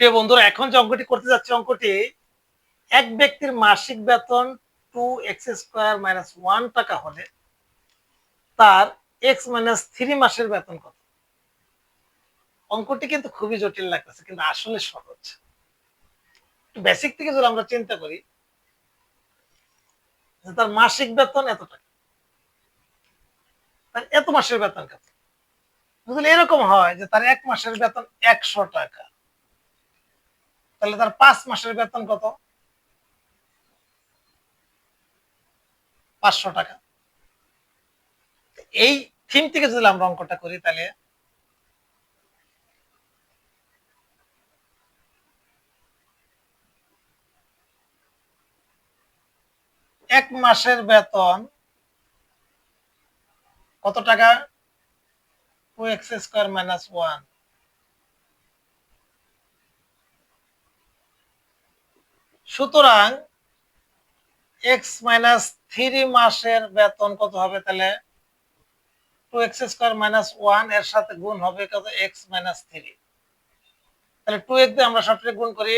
প্রিয় বন্ধুরা, এখন যে অঙ্কটি করতে যাচ্ছে, অঙ্কটি এক ব্যক্তির মাসিক বেতন two x square minus one টাকা হলে তার এক্স মাইনাস থ্রি মাসের বেতন কত? অঙ্কটি কিন্তু খুবই জটিল লাগতেছে, কিন্তু আসলে সহজ। বেসিক থেকে যদি আমরা চিন্তা করি তার মাসিক বেতন এত টাকা, তার এত মাসের বেতন কত? যদি এরকম হয় যে তার এক মাসের বেতন একশো টাকা তাহলে তার পাঁচ মাসের বেতন কত? পাঁচশো টাকা। এই থিম থেকে যদি আমরা অঙ্কটা করি তাহলে এক মাসের বেতন কত টাকা? Two x square minus one সুতরাং এক্স মাইনাস থ্রি মাসের বেতন কত হবে তাহলে? টু এক্স স্কোয়ার মাইনাস ওয়ানের সাথে গুণ হবে কত? এক্স মাইনাস থ্রি তাহলে টু এক্স দিয়ে আমরা সবটাকে গুণ করি।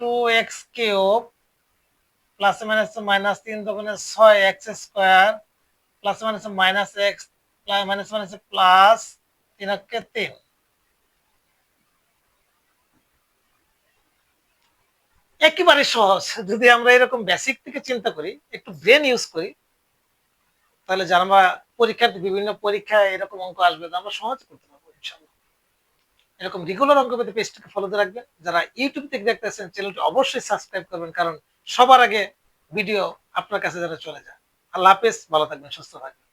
Two x cube plus minus minus তিন দোকানে ছয় x square plus minus minus x minus minus plus তিন হচ্ছে তিন। একেবারে সহজ। যদি আমরা এরকম বেসিক থেকে চিন্তা করি, একটু ব্রেন ইউজ করি, তাহলে যারা আমরা পরীক্ষার বিভিন্ন পরীক্ষায় এরকম অঙ্ক আসবে আমরা সহজ করতে পারব, ইনশাল্লাহ। এরকম রেগুলার অঙ্ক পেতে পেজটাকে ফলো দিয়ে রাখবেন। যারা ইউটিউব থেকে দেখতেছেন চ্যানেলটি অবশ্যই সাবস্ক্রাইব করবেন, কারণ সবার আগে ভিডিও আপনার কাছে যারা চলে যায়। আল্লাহ হাফেজ, ভালো থাকবেন, সুস্থ থাকবেন।